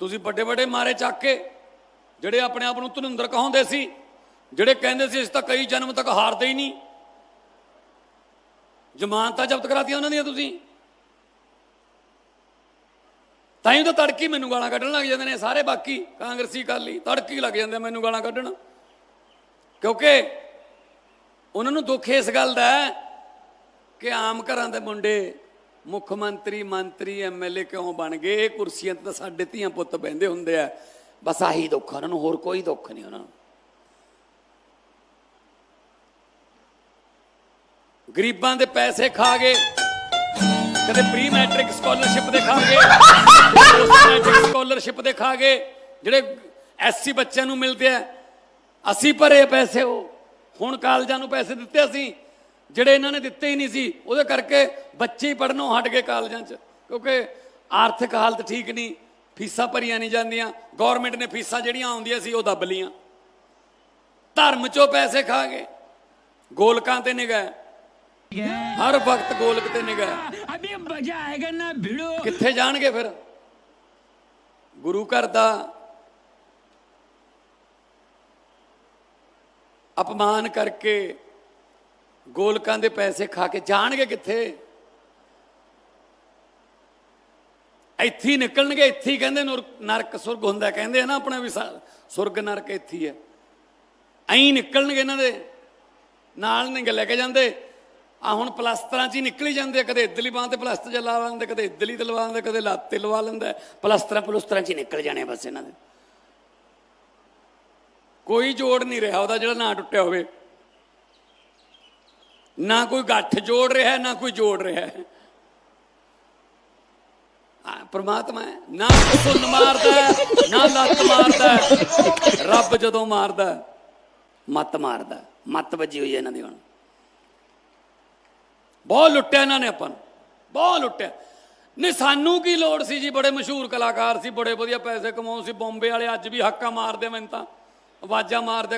ਤੁਸੀਂ ਵੱਡੇ ਵੱਡੇ ਮਾਰੇ ਚੱਕ ਕੇ, ਜਿਹੜੇ ਆਪਣੇ ਆਪ ਨੂੰ ਧਨੁੰਦਰ ਕਹਾਉਂਦੇ ਸੀ, ਜਿਹੜੇ ਕਹਿੰਦੇ ਸੀ ਇਸ ਤਾਂ ਕਈ ਜਨਮ ਤੱਕ ਹਾਰਦੇ ਹੀ ਨਹੀਂ। ਜ਼ਮਾਨਤਾਂ ਜ਼ਬਤ ਕਰਾਤੀਆਂ ਉਹਨਾਂ ਦੀਆਂ ਤੁਸੀਂ। ਤਾਂ ਹੀ ਤਾਂ ਤੜਕੀ ਮੈਨੂੰ ਗਾਲਾਂ ਕੱਢਣ ਲੱਗ ਜਾਂਦੇ ਨੇ ਸਾਰੇ, ਬਾਕੀ ਕਾਂਗਰਸੀ ਕਾਲੀ ਤੜਕੀ ਲੱਗ ਜਾਂਦੇ ਮੈਨੂੰ ਗਾਲਾਂ ਕੱਢਣ। ਕਿਉਂਕਿ ਉਹਨਾਂ ਨੂੰ ਦੁੱਖ ਇਸ ਗੱਲ ਦਾ ਕਿ ਆਮ ਘਰਾਂ ਦੇ ਮੁੰਡੇ ਮੁੱਖ ਮੰਤਰੀ ਮੰਤਰੀ ਐਮਐਲਏ ਕਿਉਂ ਬਣ ਗਏ? ਇਹ ਕੁਰਸੀਆਂ ਤੇ ਤਾਂ ਸਾਡੇ ਧੀਆਂ ਪੁੱਤ ਬਹਿੰਦੇ ਹੁੰਦੇ ਆ। ਬਸ ਆਹੀ ਦੁੱਖ ਉਹਨਾਂ ਨੂੰ, ਹੋਰ ਕੋਈ ਦੁੱਖ ਨਹੀਂ ਉਹਨਾਂ ਨੂੰ। ਗਰੀਬਾਂ ਦੇ ਪੈਸੇ ਖਾ ਗਏ। ਕਦੇ ਪ੍ਰੀ ਮੈਟ੍ਰਿਕ ਸਕਾਲਰਸ਼ਿਪ ਦੇ ਖਾ ਗਏ। ਪੋਸਟ ਮੈਟ੍ਰਿਕ ਸਕਾਲਰਸ਼ਿਪ ਦੇ ਖਾ ਗਏ। ਜਿਹੜੇ ਐਸਸੀ ਬੱਚਿਆਂ ਨੂੰ ਮਿਲਦੇ ਆ, ਅਸੀਂ ਭਰੇ ਪੈਸੇ ਉਹ। ਹੁਣ ਕਾਲਜਾਂ ਨੂੰ ਪੈਸੇ ਦਿੱਤੇ ਅਸੀਂ। ਜਿਹੜੇ ਇਹਨਾਂ ਨੇ ਦਿੱਤੇ ਹੀ ਨਹੀਂ ਸੀ ਉਹਦੇ ਕਰਕੇ ਬੱਚੇ ਪੜਨੋਂ ਹਟ ਗਏ ਕਾਲਜਾਂ 'ਚ। ਕਿਉਂਕਿ ਆਰਥਿਕ ਹਾਲਤ ਠੀਕ ਨਹੀਂ ਫੀਸਾਂ ਭਰੀਆਂ ਨਹੀਂ ਜਾਂਦੀਆਂ ਗਵਰਨਮੈਂਟ ਨੇ ਫੀਸਾਂ ਜਿਹੜੀਆਂ ਆਉਂਦੀਆਂ ਸੀ ਉਹ ਦੱਬ ਲੀਆਂ ਧਰਮ 'ਚੋਂ ਪੈਸੇ ਖਾ ਗਏ ਗੋਲਕਾਂ ਤੇ ਨਿਗਾਹ। ਹਰ ਵਕਤ ਗੋਲਕ ਤੇ ਨਿਗਾਹ। ਅਬੇ ਮਜ਼ਾ ਆਏਗਾ ਨਾ ਭਿੜੋ। ਕਿੱਥੇ ਜਾਣਗੇ ਫਿਰ? ਗੁਰੂ ਘਰ ਦਾ ਅਪਮਾਨ ਕਰਕੇ ਗੋਲਕਾਂ ਦੇ ਪੈਸੇ ਖਾ ਕੇ ਜਾਣਗੇ ਕਿੱਥੇ? ਇੱਥੇ ਨਿਕਲਣਗੇ, ਇੱਥੇ ਕਹਿੰਦੇ ਨੁਰ- ਨਰਕ ਸੁਰਗ ਹੁੰਦਾ, ਕਹਿੰਦੇ ਆ ਨਾ ਆਪਣਾ ਵੀ ਸੁਰਗ ਨਰਕ ਇੱਥੇ ਹੀ ਹੈ। ਐਂ ਨਿਕਲਣਗੇ ਇਹਨਾਂ ਦੇ। ਨਾਲ ਨਹੀਂ ਲੈ ਕੇ ਜਾਂਦੇ। ਆ ਹੁਣ ਪਲਸਤਰਾਂ 'ਚ ਹੀ ਨਿਕਲੀ ਜਾਂਦੇ ਕਦੇ ਇਧਰਲੀ ਬਾਹ ਤੇ ਪਲਸਤਰ ਜਿਹਾ ਲਾ ਲੈਂਦੇ, ਕਦੇ ਇਧਰਲੀ ਤੇ ਲਵਾ ਲੈਂਦੇ, ਕਦੇ ਲੱਤ ਤੇ ਲਵਾ ਲੈਂਦਾ। ਪਲਸਤਰਾਂ ਪਲੁਸਤਰਾਂ 'ਚ ਹੀ ਨਿਕਲ ਜਾਣੇ ਬਸ ਇਹਨਾਂ ਦੇ। ਕੋਈ ਜੋੜ ਨਹੀਂ ਰਿਹਾ ਉਹਦਾ ਜਿਹੜਾ ਨਾ ਟੁੱਟਿਆ ਹੋਵੇ। ਨਾ ਕੋਈ ਗੱਠ ਜੋੜ ਰਿਹਾ, ਨਾ ਕੋਈ ਜੋੜ ਰਿਹਾ। ਹੈ ਆ ਹੈ, ਨਾ ਸੁਣ ਮਾਰਦਾ ਨਾ ਲੱਤ ਮਾਰਦਾ ਰੱਬ ਜਦੋਂ ਮਾਰਦਾ ਮੱਤ ਮਾਰਦਾ ਮੱਤ ਵੱਜੀ ਹੋਈ ਹੈ ਇਹਨਾਂ ਦੀ ਹੁਣ। ਬਹੁਤ ਲੁੱਟਿਆ ਇਹਨਾਂ ਨੇ ਆਪਾਂ ਨੂੰ, ਬਹੁਤ ਲੁੱਟਿਆ। ਨਹੀਂ, ਸਾਨੂੰ ਕੀ ਲੋੜ ਸੀ ਜੀ, ਬੜੇ ਮਸ਼ਹੂਰ ਕਲਾਕਾਰ ਸੀ, ਬੜੇ ਵਧੀਆ ਪੈਸੇ ਕਮਾਉਣ ਸੀ, ਬੰਬੇ ਵਾਲੇ ਅੱਜ ਵੀ ਹੱਕਾ ਮਾਰਦੇ ਮੈਨੂੰ ਤਾਂ, ਆਵਾਜ਼ਾਂ ਮਾਰਦੇ